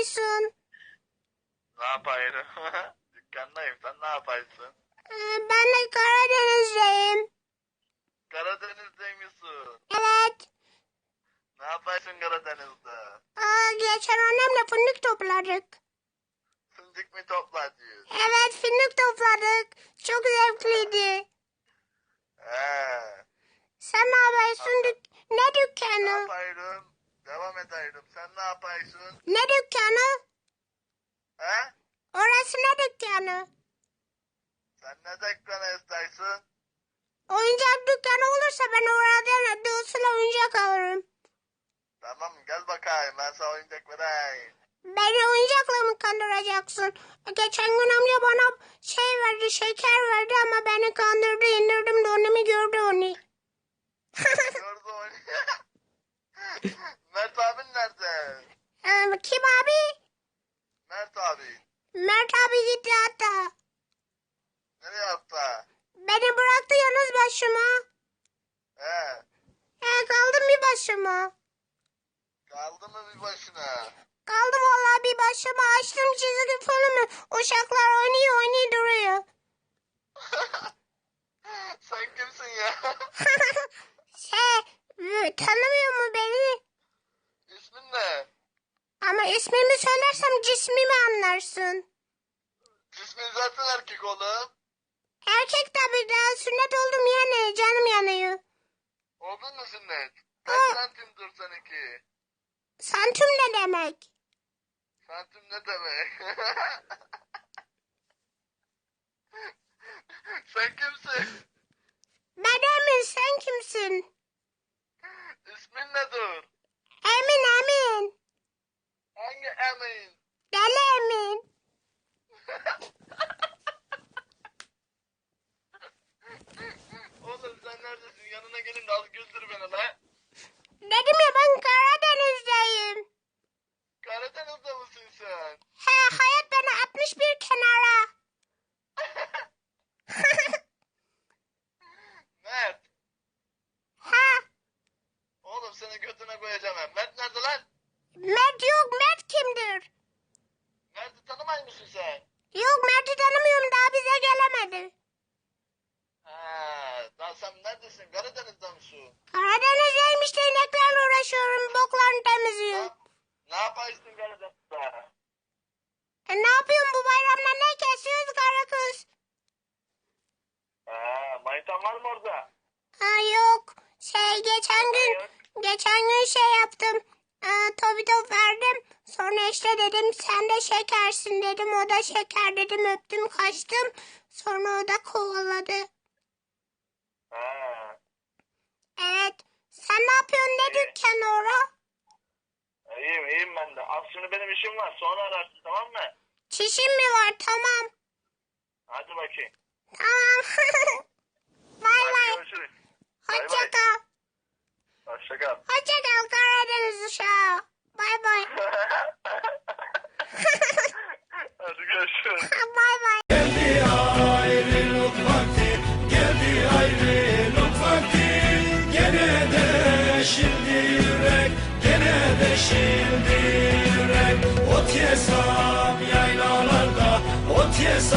yapıyorsun? Ne yapayım? Dükkandayım. Sen ne yaparsın? Ee, ben de Karadeniz'deyim. Karadeniz'deymişsin. Evet. Ne yaparsın Karadeniz'de? Aa, geçen annemle fındık topladık. Fındık mı topladın? Evet fındık topladık. Çok zevkliydi. He. Sen ne yapıyorsun? Dük- ne Ne dükkanı? Devam edeyim. Sen ne yaparsın? Ne dükkanı? He? Orası ne dükkanı? Sen ne dükkanı istersin? Oyuncak dükkanı olursa ben oradan dosuyla oyuncak alırım. Tamam gel bakayım. Ben sana oyuncak vereyim. Beni oyuncakla mı kandıracaksın? Geçen gün amca bana şey verdi, şeker verdi ama beni kandırdı, indirdim de annemi gördü onu. Gördü onu. Ee, kim abi? Mert abi. Mert abi gitti hatta. Nereye attı? Beni bıraktı yalnız başıma. He. He, kaldım bir başıma. Kaldı mı bir başına? Kaldım vallahi bir başıma. Açtım çizgi filmi. Uşaklar oynuyor oynuyor duruyor. Sen kimsin ya? şey, tanımıyor mu beni? İsmin ne? Ama söylersem cismimi anlarsın. Cismin zaten erkek oğlum. Erkek tabii daha sünnet oldum yani canım yanıyor. Oldun mu sünnet? Kaç santimdir seninki? Santim ne demek? Santim ne demek? Sen kimsin? Ben Emin sen kimsin? İsmin nedir? Emin Emin. Hangi Emin? Deli Emin. Oğlum sen neredesin? Yanına gelin de al güldür beni la. Dedim ya ben Karadeniz'deyim. Karadeniz'de sen? He hayat beni atmış bir kenara. Mert. ha Oğlum seni götüne koyacağım ben. Mert nerede lan? Mert yok Mert kimdir? Mert'i tanımay mısın sen? Yok Mert'i tanımıyorum daha bize gelemedi. Ha, daha sen neredesin? Karadeniz'de misin? Karadeniz'deymiş de ineklerle uğraşıyorum boklarını temizliyorum. Ne, ne yaparsın Karadeniz'de? E, ne yapıyorsun bu bayramda ne kesiyoruz kara kız? Manitan var mı orada? Ha yok. Şey geçen gün geçen gün şey yaptım. Aa, topi top verdim. Sonra işte dedim sen de şekersin dedim. O da şeker dedim öptüm kaçtım. Sonra o da kovaladı. Ha, Evet. Sen ne yapıyorsun ne dükkanı ora? İyiyim ben de. Az şimdi benim işim var. Sonra ararsın tamam mı? Çişin mi var? Tamam. Hadi bakayım. Tamam. bay Hadi bay. görüşürüz. Bay Hoşça bay. kal. Hoşça kal. Hoşça kal Karadeniz uşağı. Bay bay. Hadi görüşürüz. bay bay. Geldi ayrılık vakti, geldi ayrılık vakti. Gene de şimdi şimdi.